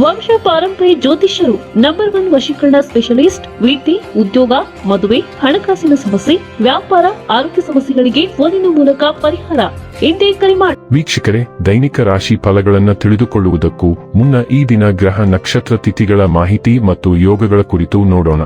ವಂಶ ಪಾರಂಪರ್ಯ ಜ್ಯೋತಿಷ್ಯರು ನಂಬರ್ ಒನ್ ವಶೀಕರಣ ಸ್ಪೆಷಲಿಸ್ಟ್ ವೃತ್ತಿ ಉದ್ಯೋಗ, ಮದುವೆ, ಹಣಕಾಸಿನ ಸಮಸ್ಯೆ, ವ್ಯಾಪಾರ, ಆರೋಗ್ಯ ಸಮಸ್ಯೆಗಳಿಗೆ ಫೋನಿನ ಮೂಲಕ ಪರಿಹಾರ. ಎಂದೇ ಕರೆ ಮಾಡಿ ವೀಕ್ಷಕರೇ, ದೈನಿಕ ರಾಶಿ ಫಲಗಳನ್ನು ತಿಳಿದುಕೊಳ್ಳುವುದಕ್ಕೂ ಮುನ್ನ ಈ ದಿನ ಗ್ರಹ ನಕ್ಷತ್ರ ತಿಥಿಗಳ ಮಾಹಿತಿ ಮತ್ತು ಯೋಗಗಳ ಕುರಿತು ನೋಡೋಣ.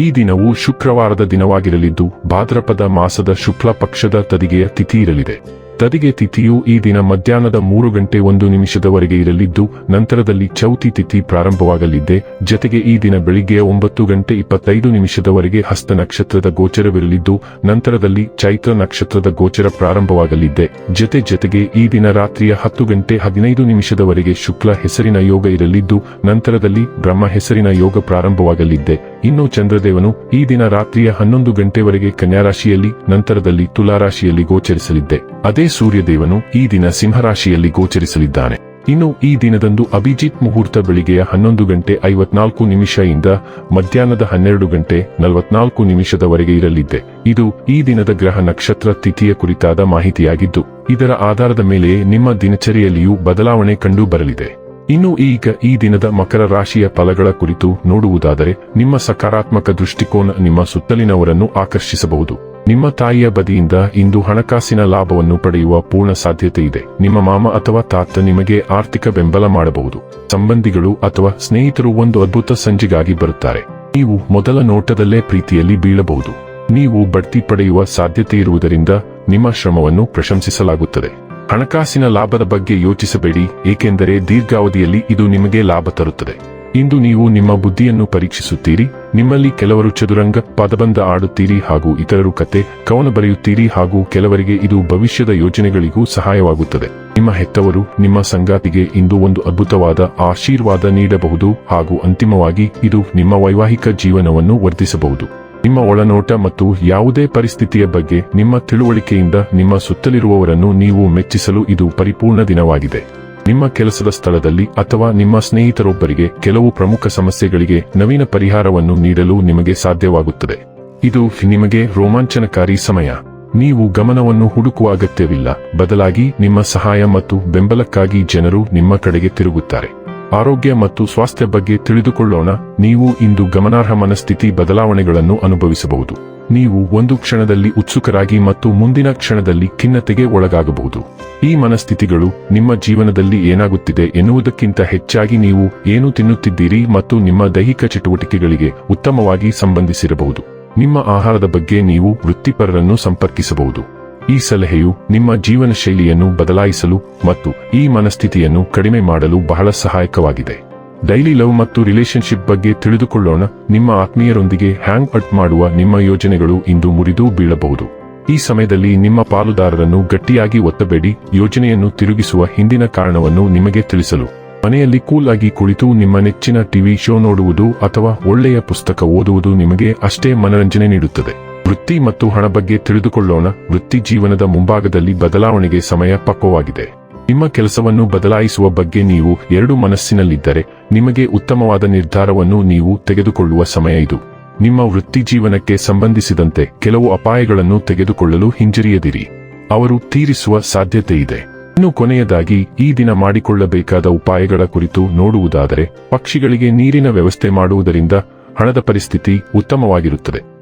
ಈ ದಿನವು ಶುಕ್ರವಾರದ ದಿನವಾಗಿರಲಿದ್ದು, ಭಾದ್ರಪದ ಮಾಸದ ಶುಕ್ಲ ಪಕ್ಷದ ತದಿಗೆಯ ತಿಥಿ ಇರಲಿದೆ. ತದಿಗೆ ತಿಥಿಯು ಈ ದಿನ ಮಧ್ಯಾಹ್ನದ ಮೂರು ಗಂಟೆ ಒಂದು ನಿಮಿಷದವರೆಗೆ ಇರಲಿದ್ದು, ನಂತರದಲ್ಲಿ ಚೌತಿ ತಿಥಿ ಪ್ರಾರಂಭವಾಗಲಿದ್ದೆ. ಜತೆಗೆ ಈ ದಿನ ಬೆಳಿಗ್ಗೆ ಒಂಬತ್ತು ಗಂಟೆ ಇಪ್ಪತ್ತೈದು ನಿಮಿಷದವರೆಗೆ ಹಸ್ತ ನಕ್ಷತ್ರದ ಗೋಚರವಿರಲಿದ್ದು, ನಂತರದಲ್ಲಿ ಚೈತ್ರ ನಕ್ಷತ್ರದ ಗೋಚರ ಪ್ರಾರಂಭವಾಗಲಿದ್ದೆ. ಜತೆ ಜತೆಗೆ ಈ ದಿನ ರಾತ್ರಿಯ ಹತ್ತು ಗಂಟೆ ಹದಿನೈದು ನಿಮಿಷದವರೆಗೆ ಶುಕ್ಲ ಹೆಸರಿನ ಯೋಗ ಇರಲಿದ್ದು, ನಂತರದಲ್ಲಿ ಬ್ರಹ್ಮ ಹೆಸರಿನ ಯೋಗ ಪ್ರಾರಂಭವಾಗಲಿದ್ದೆ. ಇನ್ನು ಚಂದ್ರದೇವನು ಈ ದಿನ ರಾತ್ರಿಯ ಹನ್ನೊಂದು ಗಂಟೆವರೆಗೆ ಕನ್ಯಾರಾಶಿಯಲ್ಲಿ, ನಂತರದಲ್ಲಿ ತುಲಾರಾಶಿಯಲ್ಲಿ ಗೋಚರಿಸಲಿದ್ದೆ. ಅದೇ ಸೂರ್ಯದೇವನು ಈ ದಿನ ಸಿಂಹರಾಶಿಯಲ್ಲಿ ಗೋಚರಿಸಲಿದ್ದಾನೆ. ಇನ್ನು ಈ ದಿನದಂದು ಅಭಿಜಿತ್ ಮುಹೂರ್ತ ಬೆಳಿಗ್ಗೆಯ ಹನ್ನೊಂದು ಗಂಟೆ ಐವತ್ನಾಲ್ಕು ನಿಮಿಷ ಇಂದ ಮಧ್ಯಾಹ್ನದ ಹನ್ನೆರಡು ಗಂಟೆ ನಲವತ್ನಾಲ್ಕು ನಿಮಿಷದವರೆಗೆ ಇರಲಿದ್ದೆ. ಇದು ಈ ದಿನದ ಗ್ರಹ ನಕ್ಷತ್ರ ತಿಥಿಯ ಕುರಿತಾದ ಮಾಹಿತಿಯಾಗಿದ್ದು, ಇದರ ಆಧಾರದ ಮೇಲೆ ನಿಮ್ಮ ದಿನಚರಿಯಲ್ಲಿಯೂ ಬದಲಾವಣೆ ಕಂಡು ಬರಲಿದೆ. ಇನ್ನು ಈಗ ಈ ದಿನದ ಮಕರ ರಾಶಿಯ ಫಲಗಳ ಕುರಿತು ನೋಡುವುದಾದರೆ, ನಿಮ್ಮ ಸಕಾರಾತ್ಮಕ ದೃಷ್ಟಿಕೋನ ನಿಮ್ಮ ಸುತ್ತಲಿನವರನ್ನು ಆಕರ್ಷಿಸಬಹುದು. ನಿಮ್ಮ ತಾಯಿಯ ಬದಿಯಿಂದ ಇಂದು ಹಣಕಾಸಿನ ಲಾಭವನ್ನು ಪಡೆಯುವ ಪೂರ್ಣ ಸಾಧ್ಯತೆ ಇದೆ. ನಿಮ್ಮ ಮಾಮ ಅಥವಾ ತಾತ ನಿಮಗೆ ಆರ್ಥಿಕ ಬೆಂಬಲ ಮಾಡಬಹುದು. ಸಂಬಂಧಿಗಳು ಅಥವಾ ಸ್ನೇಹಿತರು ಒಂದು ಅದ್ಭುತ ಸಂಜೆಗಾಗಿ ಬರುತ್ತಾರೆ. ನೀವು ಮೊದಲ ನೋಟದಲ್ಲೇ ಪ್ರೀತಿಯಲ್ಲಿ ಬೀಳಬಹುದು. ನೀವು ಬಡ್ತಿ ಪಡೆಯುವ ಸಾಧ್ಯತೆ ಇರುವುದರಿಂದ ನಿಮ್ಮ ಶ್ರಮವನ್ನು ಪ್ರಶಂಸಿಸಲಾಗುತ್ತದೆ. ಹಣಕಾಸಿನ ಲಾಭದ ಬಗ್ಗೆ ಯೋಚಿಸಬೇಡಿ, ಏಕೆಂದರೆ ದೀರ್ಘಾವಧಿಯಲ್ಲಿ ಇದು ನಿಮಗೆ ಲಾಭ ತರುತ್ತದೆ. ಇಂದು ನೀವು ನಿಮ್ಮ ಬುದ್ಧಿಯನ್ನು ಪರೀಕ್ಷಿಸುತ್ತೀರಿ, ನಿಮ್ಮಲ್ಲಿ ಕೆಲವರು ಚದುರಂಗ, ಪದಬಂಧ ಆಡುತ್ತೀರಿ ಹಾಗೂ ಇತರರು ಕತೆ, ಕವನ ಬರೆಯುತ್ತೀರಿ ಹಾಗೂ ಕೆಲವರಿಗೆ ಇದು ಭವಿಷ್ಯದ ಯೋಜನೆಗಳಿಗೂ ಸಹಾಯವಾಗುತ್ತದೆ. ನಿಮ್ಮ ಹೆತ್ತವರು ನಿಮ್ಮ ಸಂಗಾತಿಗೆ ಇಂದು ಒಂದು ಅದ್ಭುತವಾದ ಆಶೀರ್ವಾದ ನೀಡಬಹುದು ಹಾಗೂ ಅಂತಿಮವಾಗಿ ಇದು ನಿಮ್ಮ ವೈವಾಹಿಕ ಜೀವನವನ್ನು ವರ್ಧಿಸಬಹುದು. ನಿಮ್ಮ ಒಳನೋಟ ಮತ್ತು ಯಾವುದೇ ಪರಿಸ್ಥಿತಿಯ ಬಗ್ಗೆ ನಿಮ್ಮ ತಿಳುವಳಿಕೆಯಿಂದ ನಿಮ್ಮ ಸುತ್ತಲಿರುವವರನ್ನು ನೀವು ಮೆಚ್ಚಿಸಲು ಇದು ಪರಿಪೂರ್ಣ ದಿನವಾಗಿದೆ. ನಿಮ್ಮ ಕೆಲಸದ ಸ್ಥಳದಲ್ಲಿ ಅಥವಾ ನಿಮ್ಮ ಸ್ನೇಹಿತರೊಬ್ಬರಿಗೆ ಕೆಲವು ಪ್ರಮುಖ ಸಮಸ್ಯೆಗಳಿಗೆ ನವೀನ ಪರಿಹಾರವನ್ನು ನೀಡಲು ನಿಮಗೆ ಸಾಧ್ಯವಾಗುತ್ತದೆ. ಇದು ನಿಮಗೆ ರೋಮಾಂಚನಕಾರಿ ಸಮಯ. ನೀವು ಗಮನವನ್ನು ಹುಡುಕುವ ಅಗತ್ಯವಿಲ್ಲ. ಬದಲಾಗಿ ನಿಮ್ಮ ಸಹಾಯ ಮತ್ತು ಬೆಂಬಲಕ್ಕಾಗಿ ಜನರು ನಿಮ್ಮ ಕಡೆಗೆ ತಿರುಗುತ್ತಾರೆ. ಆರೋಗ್ಯ ಮತ್ತು ಸ್ವಾಸ್ಥ್ಯ ಬಗ್ಗೆ ತಿಳಿದುಕೊಳ್ಳೋಣ. ನೀವು ಇಂದು ಗಮನಾರ್ಹ ಮನಸ್ಥಿತಿ ಬದಲಾವಣೆಗಳನ್ನು ಅನುಭವಿಸಬಹುದು. ನೀವು ಒಂದು ಕ್ಷಣದಲ್ಲಿ ಉತ್ಸುಕರಾಗಿ ಮತ್ತು ಮುಂದಿನ ಕ್ಷಣದಲ್ಲಿ ಖಿನ್ನತೆಗೆ ಒಳಗಾಗಬಹುದು. ಈ ಮನಸ್ಥಿತಿಗಳು ನಿಮ್ಮ ಜೀವನದಲ್ಲಿ ಏನಾಗುತ್ತಿದೆ ಎನ್ನುವುದಕ್ಕಿಂತ ಹೆಚ್ಚಾಗಿ ನೀವು ಏನು ತಿನ್ನುತ್ತಿದ್ದೀರಿ ಮತ್ತು ನಿಮ್ಮ ದೈಹಿಕ ಚಟುವಟಿಕೆಗಳಿಗೆ ಉತ್ತಮವಾಗಿ ಸಂಬಂಧಿಸಿರಬಹುದು. ನಿಮ್ಮ ಆಹಾರದ ಬಗ್ಗೆ ನೀವು ವೃತ್ತಿಪರರನ್ನು ಸಂಪರ್ಕಿಸಬಹುದು. ಈ ಸಲಹೆಯು ನಿಮ್ಮ ಜೀವನ ಶೈಲಿಯನ್ನು ಬದಲಾಯಿಸಲು ಮತ್ತು ಈ ಮನಸ್ಥಿತಿಯನ್ನು ಕಡಿಮೆ ಮಾಡಲು ಬಹಳ ಸಹಾಯಕವಾಗಿದೆ. ಡೈಲಿ ಲವ್ ಮತ್ತು ರಿಲೇಶನ್ಶಿಪ್ ಬಗ್ಗೆ ತಿಳಿದುಕೊಳ್ಳೋಣ. ನಿಮ್ಮ ಆತ್ಮೀಯರೊಂದಿಗೆ ಹ್ಯಾಂಗ್ ಔಟ್ ಮಾಡುವ ನಿಮ್ಮ ಯೋಜನೆಗಳು ಇಂದು ಮುರಿದು ಬೀಳಬಹುದು. ಈ ಸಮಯದಲ್ಲಿ ನಿಮ್ಮ ಪಾಲುದಾರರನ್ನು ಗಟ್ಟಿಯಾಗಿ ಒತ್ತಬೇಡಿ. ಯೋಜನೆಯನ್ನು ತಿರುಗಿಸುವ ಹಿಂದಿನ ಕಾರಣವನ್ನು ನಿಮಗೆ ತಿಳಿಸಲು. ಮನೆಯಲ್ಲಿ ಕೂಲ್ ಆಗಿ ಕುಳಿತು ನಿಮ್ಮ ನೆಚ್ಚಿನ ಟಿವಿ ಶೋ ನೋಡುವುದು ಅಥವಾ ಒಳ್ಳೆಯ ಪುಸ್ತಕ ಓದುವುದು ನಿಮಗೆ ಅಷ್ಟೇ ಮನರಂಜನೆ ನೀಡುತ್ತದೆ. ವೃತ್ತಿ ಮತ್ತು ಹಣ ಬಗ್ಗೆ ತಿಳಿದುಕೊಳ್ಳೋಣ. ವೃತ್ತಿ ಜೀವನದ ಮುಂಭಾಗದಲ್ಲಿ ಬದಲಾವಣೆಗೆ ಸಮಯ ಪಕ್ವವಾಗಿದೆ. ನಿಮ್ಮ ಕೆಲಸವನ್ನು ಬದಲಾಯಿಸುವ ಬಗ್ಗೆ ನೀವು ಎರಡು ಮನಸ್ಸಿನಲ್ಲಿದ್ದರೆ, ನಿಮಗೆ ಉತ್ತಮವಾದ ನಿರ್ಧಾರವನ್ನು ನೀವು ತೆಗೆದುಕೊಳ್ಳುವ ಸಮಯ ಇದು. ನಿಮ್ಮ ವೃತ್ತಿ ಜೀವನಕ್ಕೆ ಸಂಬಂಧಿಸಿದಂತೆ ಕೆಲವು ಅಪಾಯಗಳನ್ನು ತೆಗೆದುಕೊಳ್ಳಲು ಹಿಂಜರಿಯದಿರಿ. ಅವರು ತೀರಿಸುವ ಸಾಧ್ಯತೆ ಇದೆ. ಇನ್ನು ಕೊನೆಯದಾಗಿ, ಈ ದಿನ ಮಾಡಿಕೊಳ್ಳಬೇಕಾದ ಉಪಾಯಗಳ ಕುರಿತು ನೋಡುವುದಾದರೆ, ಪಕ್ಷಿಗಳಿಗೆ ನೀರಿನ ವ್ಯವಸ್ಥೆ ಮಾಡುವುದರಿಂದ ಹಣದ ಪರಿಸ್ಥಿತಿ ಉತ್ತಮವಾಗಿರುತ್ತದೆ.